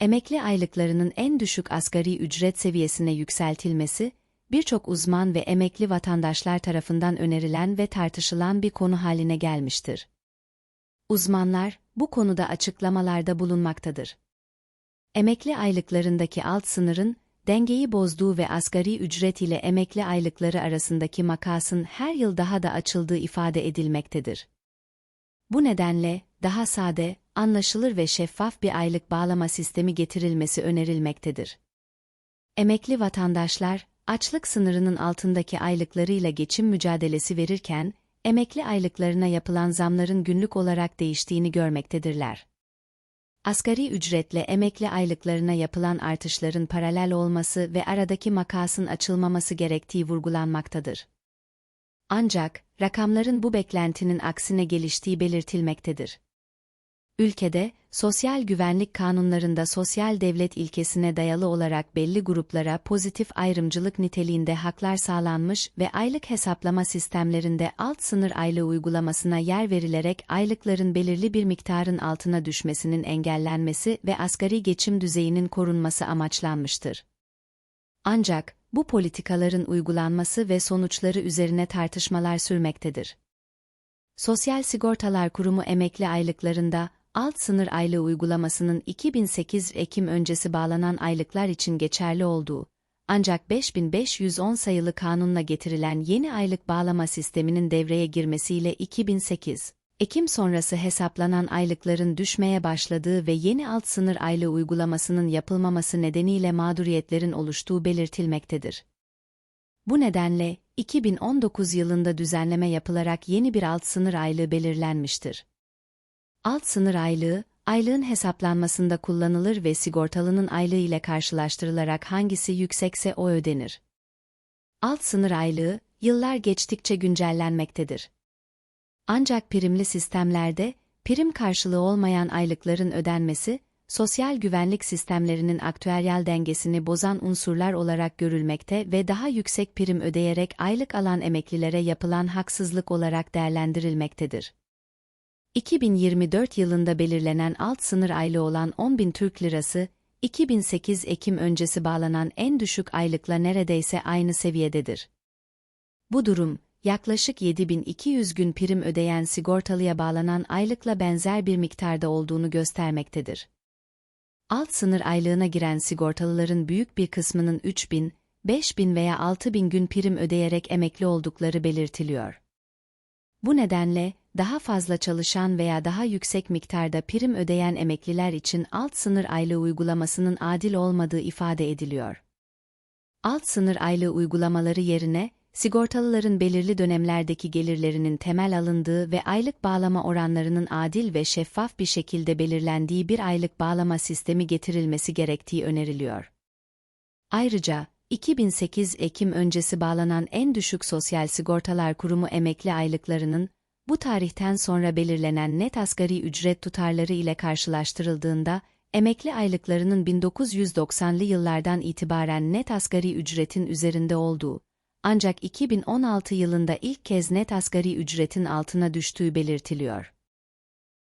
emekli aylıklarının en düşük asgari ücret seviyesine yükseltilmesi, birçok uzman ve emekli vatandaşlar tarafından önerilen ve tartışılan bir konu haline gelmiştir. Uzmanlar, bu konuda açıklamalarda bulunmaktadır. Emekli aylıklarındaki alt sınırın, dengeyi bozduğu ve asgari ücret ile emekli aylıkları arasındaki makasın her yıl daha da açıldığı ifade edilmektedir. Bu nedenle, daha sade, anlaşılır ve şeffaf bir aylık bağlama sistemi getirilmesi önerilmektedir. Emekli vatandaşlar, açlık sınırının altındaki aylıklarıyla geçim mücadelesi verirken, emekli aylıklarına yapılan zamların günlük olarak değiştiğini görmektedirler. Asgari ücretle emekli aylıklarına yapılan artışların paralel olması ve aradaki makasın açılmaması gerektiği vurgulanmaktadır. Ancak, rakamların bu beklentinin aksine geliştiği belirtilmektedir. Ülkede, sosyal güvenlik kanunlarında sosyal devlet ilkesine dayalı olarak belli gruplara pozitif ayrımcılık niteliğinde haklar sağlanmış ve aylık hesaplama sistemlerinde alt sınır aylığı uygulamasına yer verilerek aylıkların belirli bir miktarın altına düşmesinin engellenmesi ve asgari geçim düzeyinin korunması amaçlanmıştır. Ancak, bu politikaların uygulanması ve sonuçları üzerine tartışmalar sürmektedir. Sosyal Sigortalar Kurumu emekli aylıklarında alt sınır aylığı uygulamasının 2008 Ekim öncesi bağlanan aylıklar için geçerli olduğu, ancak 5510 sayılı kanunla getirilen yeni aylık bağlama sisteminin devreye girmesiyle 2008 Ekim sonrası hesaplanan aylıkların düşmeye başladığı ve yeni alt sınır aylığı uygulamasının yapılmaması nedeniyle mağduriyetlerin oluştuğu belirtilmektedir. Bu nedenle, 2019 yılında düzenleme yapılarak yeni bir alt sınır aylığı belirlenmiştir. Alt sınır aylığı, aylığın hesaplanmasında kullanılır ve sigortalının aylığı ile karşılaştırılarak hangisi yüksekse o ödenir. Alt sınır aylığı, yıllar geçtikçe güncellenmektedir. Ancak primli sistemlerde, prim karşılığı olmayan aylıkların ödenmesi, sosyal güvenlik sistemlerinin aktüeryal dengesini bozan unsurlar olarak görülmekte ve daha yüksek prim ödeyerek aylık alan emeklilere yapılan haksızlık olarak değerlendirilmektedir. 2024 yılında belirlenen alt sınır aylığı olan 10.000 Türk Lirası, 2008 Ekim öncesi bağlanan en düşük aylıkla neredeyse aynı seviyededir. Bu durum, yaklaşık 7200 gün prim ödeyen sigortalıya bağlanan aylıkla benzer bir miktarda olduğunu göstermektedir. Alt sınır aylığına giren sigortalıların büyük bir kısmının 3000, 5000 veya 6000 gün prim ödeyerek emekli oldukları belirtiliyor. Bu nedenle, daha fazla çalışan veya daha yüksek miktarda prim ödeyen emekliler için alt sınır aylığı uygulamasının adil olmadığı ifade ediliyor. Alt sınır aylığı uygulamaları yerine, sigortalıların belirli dönemlerdeki gelirlerinin temel alındığı ve aylık bağlama oranlarının adil ve şeffaf bir şekilde belirlendiği bir aylık bağlama sistemi getirilmesi gerektiği öneriliyor. Ayrıca, 2008 Ekim öncesi bağlanan en düşük Sosyal Sigortalar Kurumu emekli aylıklarının, bu tarihten sonra belirlenen net asgari ücret tutarları ile karşılaştırıldığında, emekli aylıklarının 1990'lı yıllardan itibaren net asgari ücretin üzerinde olduğu, ancak 2016 yılında ilk kez net asgari ücretin altına düştüğü belirtiliyor.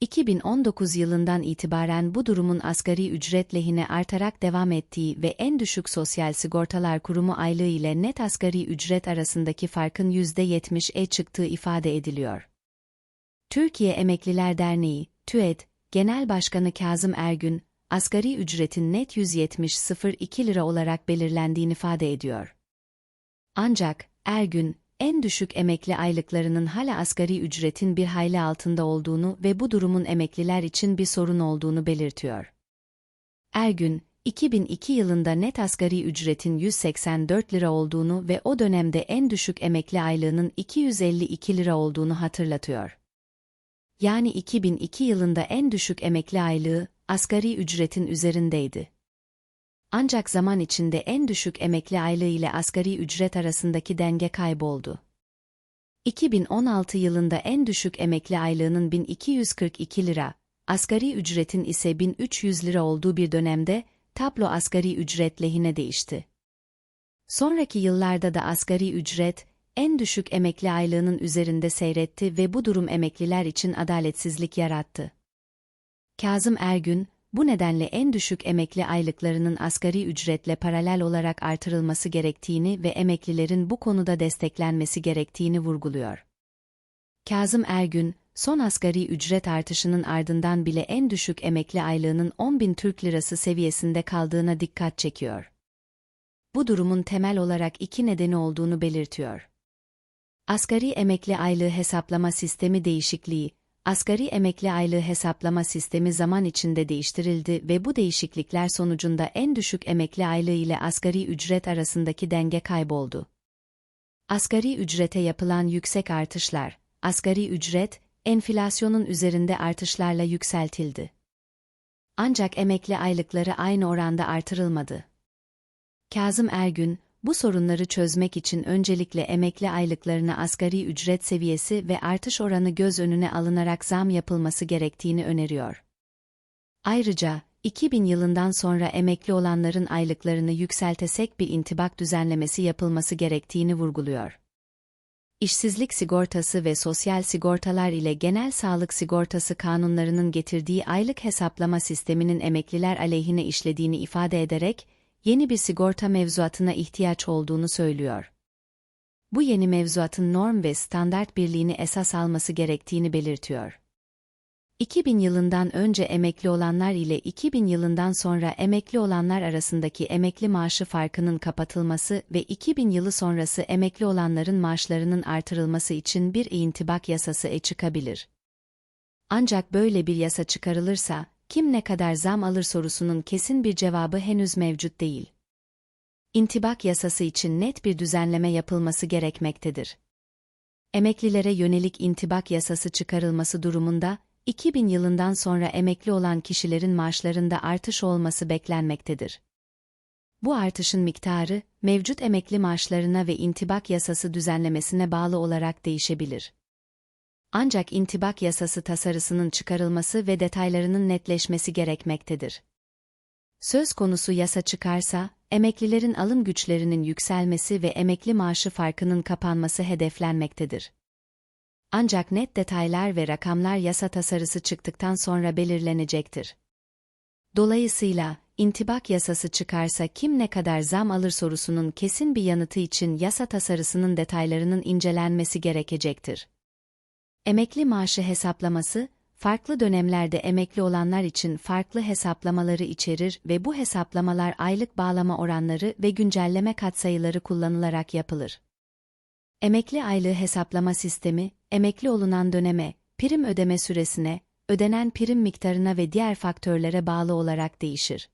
2019 yılından itibaren bu durumun asgari ücret lehine artarak devam ettiği ve en düşük Sosyal Sigortalar Kurumu aylığı ile net asgari ücret arasındaki farkın %70'e çıktığı ifade ediliyor. Türkiye Emekliler Derneği, TÜED, Genel Başkanı Kazım Ergün, asgari ücretin net 170.02 lira olarak belirlendiğini ifade ediyor. Ancak, Ergün, en düşük emekli aylıklarının hala asgari ücretin bir hayli altında olduğunu ve bu durumun emekliler için bir sorun olduğunu belirtiyor. Ergün, 2002 yılında net asgari ücretin 184 lira olduğunu ve o dönemde en düşük emekli aylığının 252 lira olduğunu hatırlatıyor. Yani 2002 yılında en düşük emekli aylığı, asgari ücretin üzerindeydi. Ancak zaman içinde en düşük emekli aylığı ile asgari ücret arasındaki denge kayboldu. 2016 yılında en düşük emekli aylığının 1242 lira, asgari ücretin ise 1300 lira olduğu bir dönemde tablo asgari ücret lehine değişti. Sonraki yıllarda da asgari ücret, en düşük emekli aylığının üzerinde seyretti ve bu durum emekliler için adaletsizlik yarattı. Kazım Ergün, bu nedenle en düşük emekli aylıklarının asgari ücretle paralel olarak artırılması gerektiğini ve emeklilerin bu konuda desteklenmesi gerektiğini vurguluyor. Kazım Ergün, son asgari ücret artışının ardından bile en düşük emekli aylığının 10 bin Türk lirası seviyesinde kaldığına dikkat çekiyor. Bu durumun temel olarak iki nedeni olduğunu belirtiyor. Asgari emekli aylığı hesaplama sistemi değişikliği, asgari emekli aylığı hesaplama sistemi zaman içinde değiştirildi ve bu değişiklikler sonucunda en düşük emekli aylığı ile asgari ücret arasındaki denge kayboldu. Asgari ücrete yapılan yüksek artışlar, asgari ücret, enflasyonun üzerinde artışlarla yükseltildi. Ancak emekli aylıkları aynı oranda artırılmadı. Kazım Ergün, bu sorunları çözmek için öncelikle emekli aylıklarına asgari ücret seviyesi ve artış oranı göz önüne alınarak zam yapılması gerektiğini öneriyor. Ayrıca, 2000 yılından sonra emekli olanların aylıklarını yükseltesek bir intibak düzenlemesi yapılması gerektiğini vurguluyor. İşsizlik sigortası ve sosyal sigortalar ile genel sağlık sigortası kanunlarının getirdiği aylık hesaplama sisteminin emekliler aleyhine işlediğini ifade ederek, yeni bir sigorta mevzuatına ihtiyaç olduğunu söylüyor. Bu yeni mevzuatın norm ve standart birliğini esas alması gerektiğini belirtiyor. 2000 yılından önce emekli olanlar ile 2000 yılından sonra emekli olanlar arasındaki emekli maaşı farkının kapatılması ve 2000 yılı sonrası emekli olanların maaşlarının artırılması için bir intibak yasası e çıkabilir. Ancak böyle bir yasa çıkarılırsa, kim ne kadar zam alır sorusunun kesin bir cevabı henüz mevcut değil. İntibak yasası için net bir düzenleme yapılması gerekmektedir. Emeklilere yönelik intibak yasası çıkarılması durumunda, 2000 yılından sonra emekli olan kişilerin maaşlarında artış olması beklenmektedir. Bu artışın miktarı, mevcut emekli maaşlarına ve intibak yasası düzenlemesine bağlı olarak değişebilir. Ancak intibak yasası tasarısının çıkarılması ve detaylarının netleşmesi gerekmektedir. Söz konusu yasa çıkarsa, emeklilerin alım güçlerinin yükselmesi ve emekli maaşı farkının kapanması hedeflenmektedir. Ancak net detaylar ve rakamlar yasa tasarısı çıktıktan sonra belirlenecektir. Dolayısıyla, intibak yasası çıkarsa kim ne kadar zam alır sorusunun kesin bir yanıtı için yasa tasarısının detaylarının incelenmesi gerekecektir. Emekli maaşı hesaplaması, farklı dönemlerde emekli olanlar için farklı hesaplamaları içerir ve bu hesaplamalar aylık bağlama oranları ve güncelleme katsayıları kullanılarak yapılır. Emekli aylığı hesaplama sistemi, emekli olunan döneme, prim ödeme süresine, ödenen prim miktarına ve diğer faktörlere bağlı olarak değişir.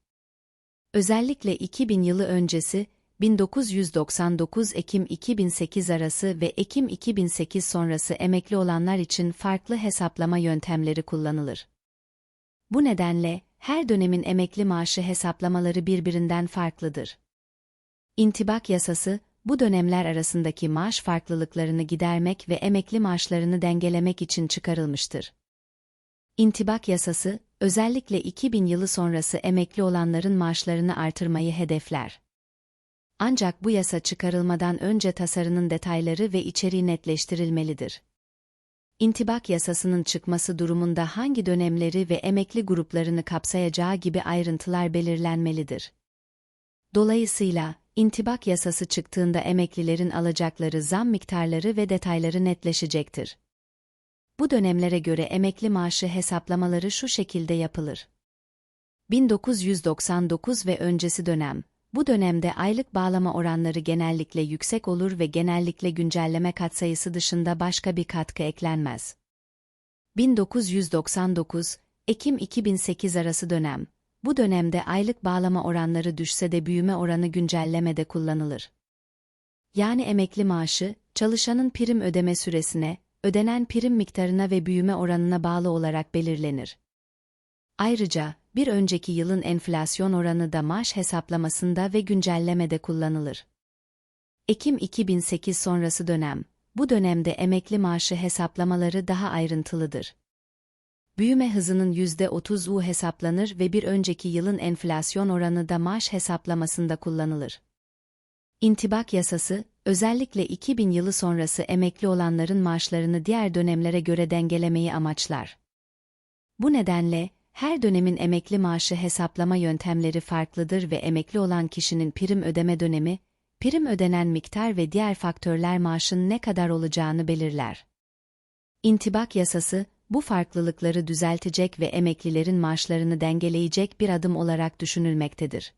Özellikle 2000 yılı öncesi, 1999 Ekim 2008 arası ve Ekim 2008 sonrası emekli olanlar için farklı hesaplama yöntemleri kullanılır. Bu nedenle, her dönemin emekli maaşı hesaplamaları birbirinden farklıdır. İntibak yasası, bu dönemler arasındaki maaş farklılıklarını gidermek ve emekli maaşlarını dengelemek için çıkarılmıştır. İntibak yasası, özellikle 2000 yılı sonrası emekli olanların maaşlarını artırmayı hedefler. Ancak bu yasa çıkarılmadan önce tasarının detayları ve içeriği netleştirilmelidir. İntibak yasasının çıkması durumunda hangi dönemleri ve emekli gruplarını kapsayacağı gibi ayrıntılar belirlenmelidir. Dolayısıyla, intibak yasası çıktığında emeklilerin alacakları zam miktarları ve detayları netleşecektir. Bu dönemlere göre emekli maaşı hesaplamaları şu şekilde yapılır. 1999 ve öncesi dönem bu dönemde aylık bağlama oranları genellikle yüksek olur ve genellikle güncelleme katsayısı dışında başka bir katkı eklenmez. 1999 Ekim 2008 arası dönem bu dönemde aylık bağlama oranları düşse de büyüme oranı güncellemede kullanılır. Yani emekli maaşı, çalışanın prim ödeme süresine, ödenen prim miktarına ve büyüme oranına bağlı olarak belirlenir. Ayrıca, bir önceki yılın enflasyon oranı da maaş hesaplamasında ve güncellemede kullanılır. Ekim 2008 sonrası dönem, bu dönemde emekli maaşı hesaplamaları daha ayrıntılıdır. Büyüme hızının %30'u hesaplanır ve bir önceki yılın enflasyon oranı da maaş hesaplamasında kullanılır. İntibak yasası, özellikle 2000 yılı sonrası emekli olanların maaşlarını diğer dönemlere göre dengelemeyi amaçlar. Bu nedenle, her dönemin emekli maaşı hesaplama yöntemleri farklıdır ve emekli olan kişinin prim ödeme dönemi, prim ödenen miktar ve diğer faktörler maaşın ne kadar olacağını belirler. İntibak yasası, bu farklılıkları düzeltecek ve emeklilerin maaşlarını dengeleyecek bir adım olarak düşünülmektedir.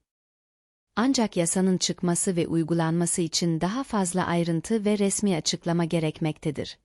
Ancak yasanın çıkması ve uygulanması için daha fazla ayrıntı ve resmi açıklama gerekmektedir.